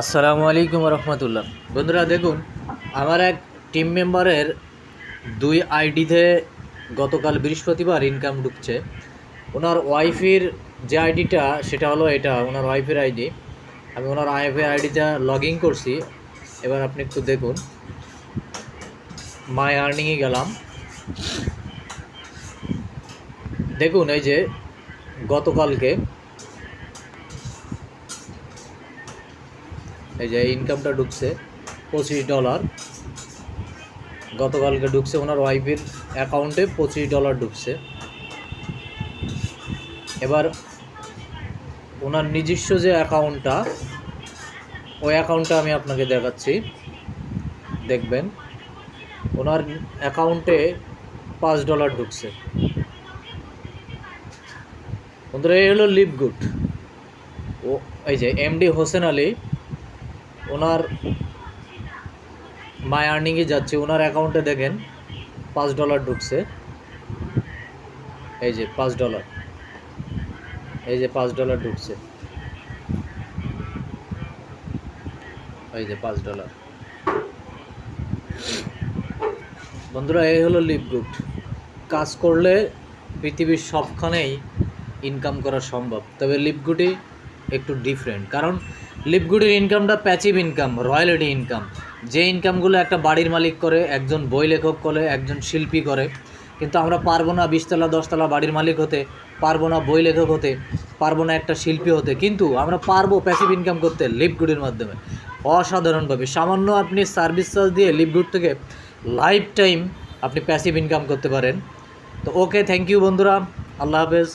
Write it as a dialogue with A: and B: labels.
A: আসসালামু আলাইকুম রহমতুল্লাহ। বন্ধুরা, দেখুন, আমার এক টিম মেম্বারের দুই আইডিতে গতকাল বৃহস্পতিবার ইনকাম ঢুকছে। ওনার ওয়াইফের যে আইডিটা সেটা হলো এটা, ওনার ওয়াইফের আইডি আমি ওনার ওয়াইফের আইডিটা লগ ইন করছি। এবার আপনি একটু দেখুন। মাই আর্নিংয়ে গেলাম। দেখুন, এই যে গতকালকে এই যে ইনকামটা ঢুকছে, পঁচিশ ডলার গতকালকে ঢুকছে ওনার ওয়াইফের অ্যাকাউন্টে পঁচিশ ডলার ঢুকছে। এবার ওনার নিজস্ব যে অ্যাকাউন্টটা ওই অ্যাকাউন্টটা আমি আপনাকে দেখাচ্ছি। দেখবেন, ওনার অ্যাকাউন্টে পাঁচ ডলার ঢুকছে। বন্ধুরা এই হলো লিভ গুড ও, এই যে এমডি হোসেন আলী ওনার মাই আর্নিংয়ে যাচ্ছে, ওনার অ্যাকাউন্টে দেখেন পাঁচ ডলার ঢুকছে। এই যে পাঁচ ডলার। এই যে পাঁচ ডলার ঢুকছে। এই যে পাঁচ ডলার। বন্ধুরা, এই হলো লিভ গুড কাজ করলে পৃথিবীর সবখানেই ইনকাম করা সম্ভব, তবে লিপগুডি একটু ডিফারেন্ট কারণ লিপগুডির ইনকামটা প্যাচিভ ইনকাম রয়্যালিটি ইনকাম যে ইনকামগুলো একটা বাড়ির মালিক করে, একজন বই লেখক করে, একজন শিল্পী করে, কিন্তু আমরা পারব না বিশতলা, দশতলা বাড়ির মালিক হতে, পারব না বই লেখক হতে, পারব না একটা শিল্পী হতে, কিন্তু আমরা পারব প্যাসিভ ইনকাম করতে লিপগুডির মাধ্যমে। অসাধারণভাবে, সামান্য আপনি সার্ভিস চার্জ দিয়ে লিপগুড থেকে লাইফ টাইম আপনি প্যাসিভ ইনকাম করতে পারেন। তো ওকে থ্যাংক ইউ বন্ধুরা, আল্লাহ হাফেজ।